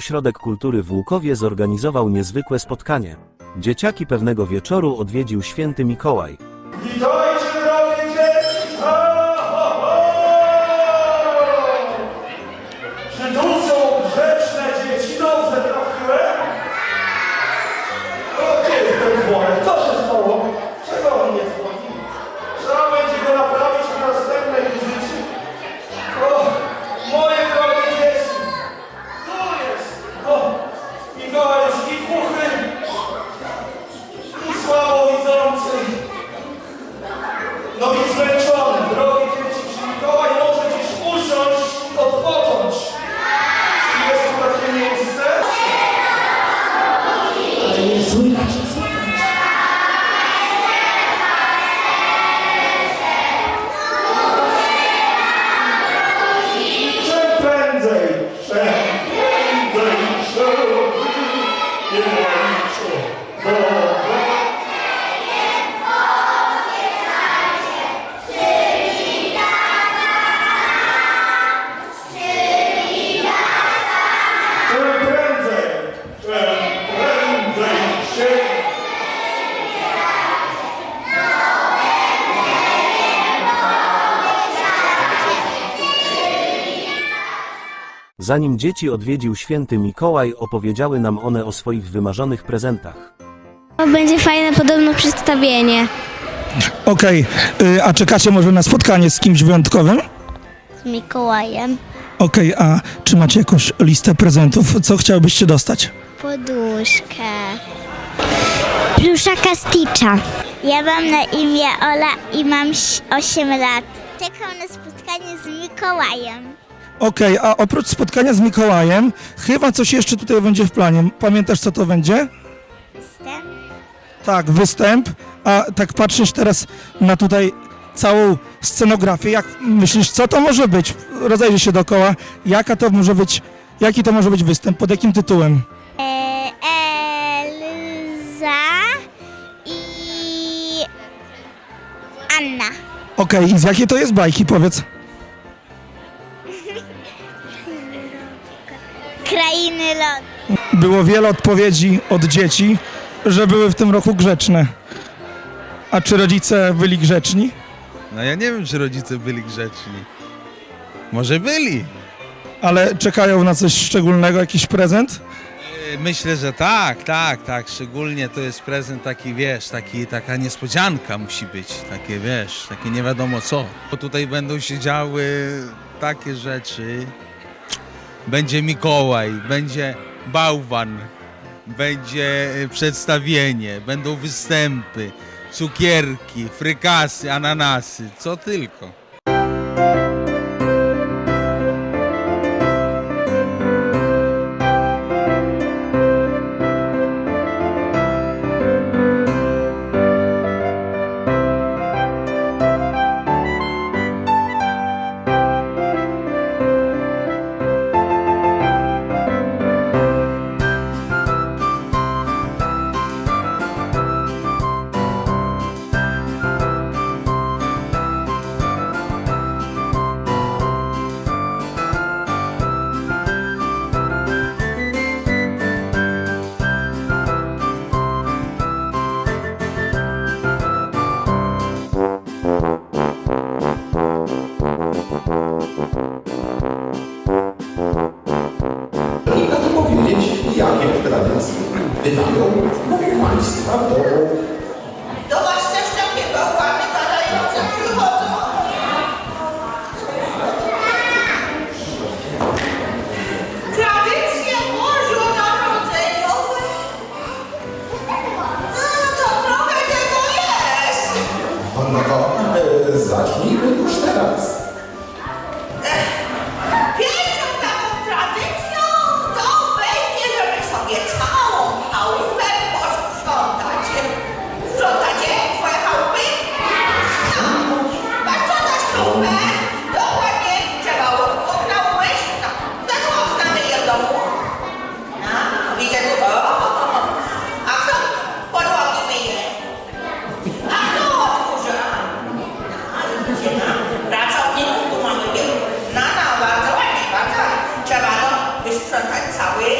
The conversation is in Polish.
Ośrodek Kultury w Łukowie zorganizował niezwykłe spotkanie. Dzieciaki pewnego wieczoru odwiedził święty Mikołaj. Witajcie, Zanim dzieci odwiedził święty Mikołaj, opowiedziały nam one o swoich wymarzonych prezentach. Będzie fajne podobno przedstawienie. Okej, y, a czekacie może na spotkanie z kimś wyjątkowym? Z Mikołajem. Okej, a czy macie jakąś listę prezentów? Co chciałbyście dostać? Poduszkę. Pluszaka Stitcha. Ja mam na imię Ola i mam 8 lat. Czekam na spotkanie z Mikołajem. Okej, a oprócz spotkania z Mikołajem, chyba coś jeszcze tutaj będzie w planie. Pamiętasz, co to będzie? Tak, występ. A tak patrzysz teraz na tutaj całą scenografię, jak myślisz, co to może być? Rozejrzyj się dookoła. Jaka to może być, jaki to może być występ? Pod jakim tytułem? E, Elza i Anna. Okej, i z jakiej to jest bajki, powiedz? Krainy lodu. Było wiele odpowiedzi od dzieci, że były w tym roku grzeczne. A czy rodzice byli grzeczni? No ja nie wiem, czy rodzice byli grzeczni. Może byli. Ale czekają na coś szczególnego, jakiś prezent? Yy, Myślę, że tak, tak, tak. Szczególnie to jest prezent taki, wiesz, taki, taka niespodzianka musi być. Takie, wiesz, takie nie wiadomo co. Bo tutaj będą się działy takie rzeczy. Będzie Mikołaj, będzie bałwan, będzie y, przedstawienie, będą występy, cukierki, frykasy, ananasy, co tylko. うん。转转下回